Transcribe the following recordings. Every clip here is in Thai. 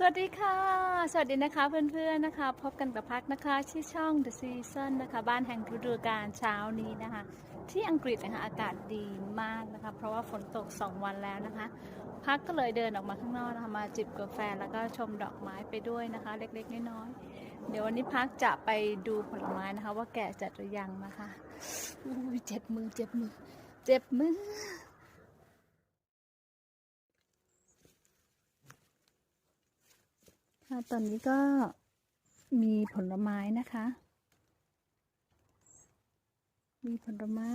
สวัสดีค่ะ สวัสดีนะคะเพื่อนๆนะคะ พบกันกับพักนะคะที่ช่อง The Season นะคะ บ้านแห่งฤดูกาลเช้านี้นะคะ ที่อังกฤษนะคะอากาศดีมากนะคะ เพราะว่าฝนตก 2 วันแล้วนะคะ พักก็เลยเดินออกมาข้างนอกนะคะมาจิบกาแฟแล้วก็ชมดอกไม้ไปด้วยนะคะ เล็กๆน้อยๆเดี๋ยววันนี้พักจะไปดูผลไม้นะคะ ว่าแก่จัดหรือยังนะคะอุ้ยเจ็บมือเจ็บมือ เจ็บมือ ค่ะ ตอนนี้ก็มีผลไม้นะคะ มีผลไม้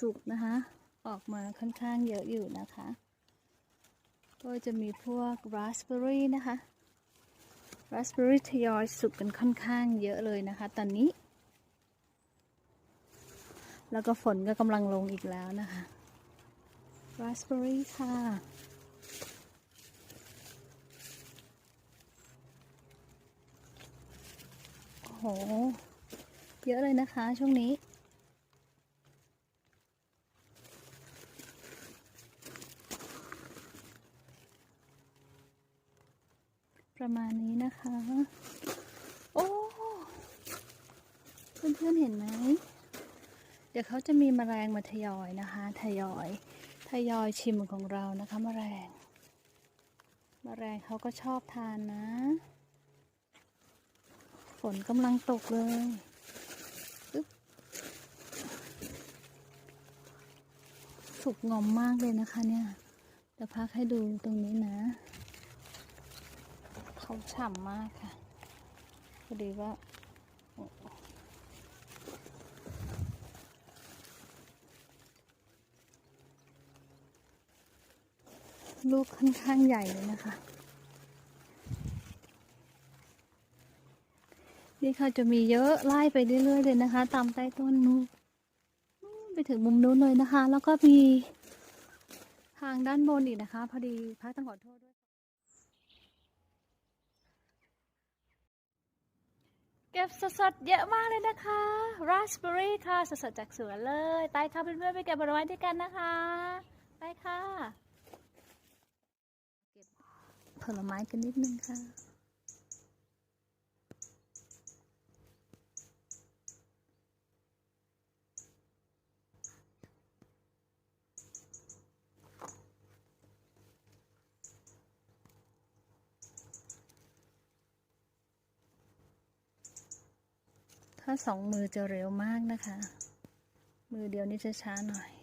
สุกๆนะคะ ออกมาค่อนข้างเยอะอยู่นะคะ ก็จะมีพวกราสเบอร์รี่นะคะราสเบอร์รี่ทยอยสุกกันค่อนข้างเยอะเลยนะคะ ตอนนี้ แล้วก็ฝนก็กำลังลงอีกแล้วนะคะราสเบอร์รี่ค่ะ โอ้โห เยอะเลยนะคะช่วงนี้ ประมาณนี้นะคะ โอ้เพื่อนๆเห็นไหม เดี๋ยวเขาจะมีแมลงมาทยอยนะคะทยอยทยอยชิมของเรานะคะแมลงแมลงเขาก็ชอบทานนะ นกำลังตกเลยอึ๊บสุกงอมมากเลยนะคะเนี่ยเดี๋ยวพักให้ดูตรงนี้นะ เขาฉ่ำมากค่ะพอดีว่าลูกค่อนข้างใหญ่เลยนะคะ นี่ค่ะจะมีเยอะไล่ไปเรื่อยๆเลยนะคะ ตามใต้ต้นนู้นไปถึงมุมนู้นเลยนะคะ แล้วก็มีทางด้านบนอีกนะคะ พอดีพักต้องขอโทษด้วย เก็บสดๆเยอะมากเลยนะคะราสเบอร์รี่ค่ะสดๆจากสวนเลยไปค่ะเพื่อนๆไปเก็บผลไม้ด้วยกันนะคะไปค่ะ เก็บผลไม้กันนิดนึงค่ะ ถ้าสองมือจะเร็วมากนะคะ มือเดียวนี่จะช้าหน่อย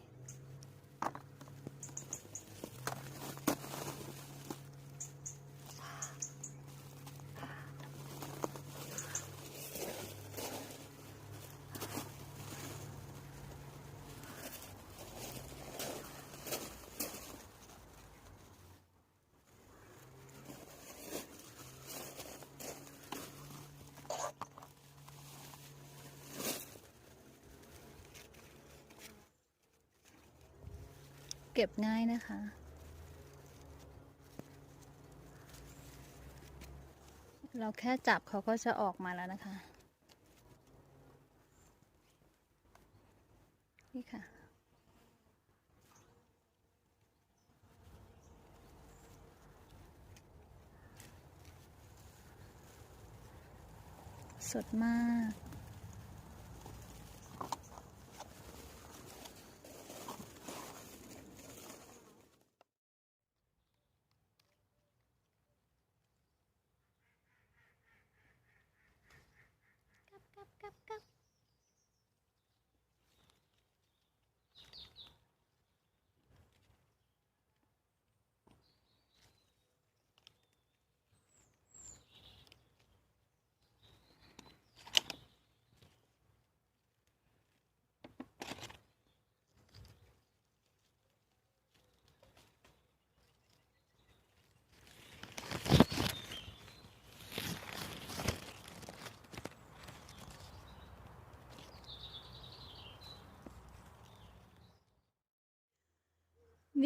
เก็บง่ายนะคะ เราแค่จับเขาก็จะออกมาแล้วนะคะ นี่ค่ะสดมาก กับ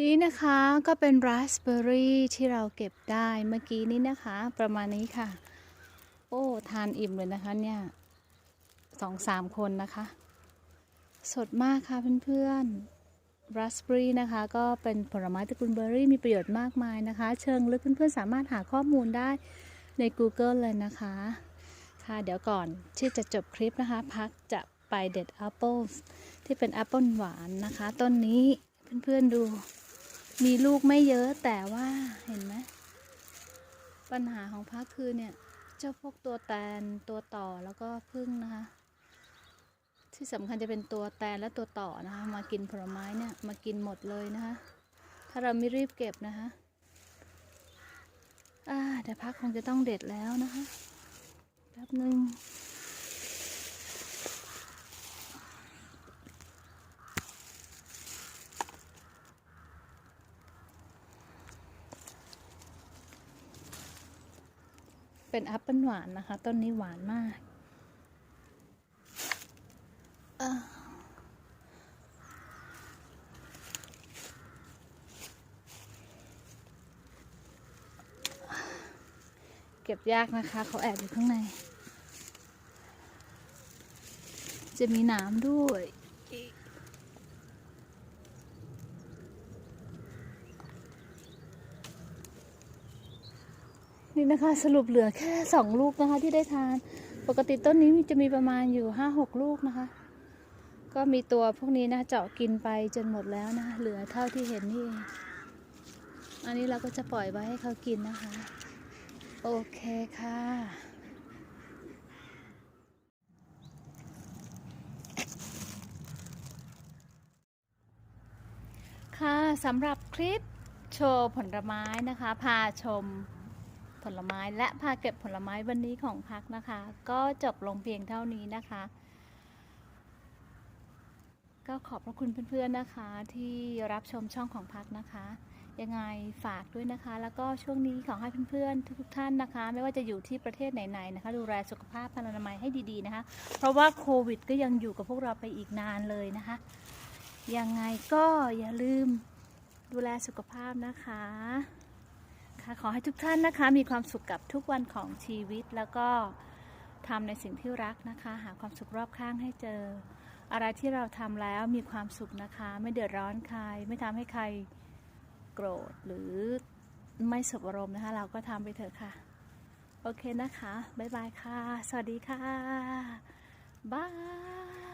นี่นะคะก็เป็นราสเบอร์รี่ที่เราเก็บได้เมื่อกี้นี้นะคะ ประมาณนี้ค่ะ โอ้ทานอิ่มเลยนะคะเนี่ยสองสามคนนะคะ สดมากค่ะเพื่อนๆราสเบอรี่นะคะ ก็เป็นผลไม้ตระกูลเบอร์รี่มีประโยชน์มากมายนะคะ เชิงลึกเพื่อนๆสามารถหาข้อมูลได้ใน Google เลยนะคะ ค่ะเดี๋ยวก่อนที่จะจบคลิปนะคะ พักจะไปเด็ดแอปเปิลที่เป็นแอปเปิลหวานนะคะ ต้นนี้เพื่อนๆดู มีลูกไม่เยอะแต่ว่าเห็นไหมปัญหาของพักคือเนี่ย เจ้าพวกตัวแตนตัวต่อแล้วก็พึ่งนะคะ ที่สำคัญจะเป็นตัวแตนและตัวต่อนะคะ มากินผลไม้เนี่ยมากินหมดเลยนะคะ ถ้าเราไม่รีบเก็บนะคะอ่าเดี๋ยวพักคงจะต้องเด็ดแล้วนะคะแป๊บหนึ่ง เป็นแอปเปิลหวานนะคะ ต้นนี้หวานมากเก็บยากนะคะ เขาแอบอยู่ข้างใน จะมีหนามด้วย นี่นะคะสรุปเหลือแค่สองลูกนะคะที่ได้ทาน ปกติต้นนี้จะมีประมาณอยู่ห้าหกลูกนะคะ ก็มีตัวพวกนี้นะเจาะกินไปจนหมดแล้วนะคะเหลือเท่าที่เห็นนี่เองอันนี้เราก็จะปล่อยไว้ให้เขากินนะคะ โอเคค่ะค่ะสำหรับคลิปโชว์ผลไม้นะคะ พาชม ลไม้และพาเก็บผลไม้วันนี้ของพักนะคะ ก็จบลงเพียงเท่านี้นะคะ ก็ขอบพระคุณเพื่อนๆนะคะ ที่รับชมช่องของพักนะคะ ยังไงฝากด้วยนะคะ แล้วก็ช่วงนี้ขอให้เพื่อนๆทุกๆท่านนะคะ ไม่ว่าจะอยู่ที่ประเทศไหนๆนะคะ ดูแลสุขภาพพลานามัยให้ดีๆนะคะ เพราะว่าโควิดก็ยังอยู่กับพวกเราไปอีกนานเลยนะคะ ยังไงก็อย่าลืมดูแลสุขภาพนะคะค่ะ ขอให้ทุกท่านนะคะ มีความสุขกับทุกวันของชีวิตแล้วก็ทำในสิ่งที่รักนะคะ หาความสุขรอบข้างให้เจอ อะไรที่เราทำแล้วมีความสุขนะคะ ไม่เดือดร้อนใคร ไม่ทำให้ใครโกรธหรือไม่สบอารมณ์นะคะ เราก็ทำไปเถอะค่ะ โอเคนะคะ บ๊ายบายค่ะ สวัสดีค่ะบาย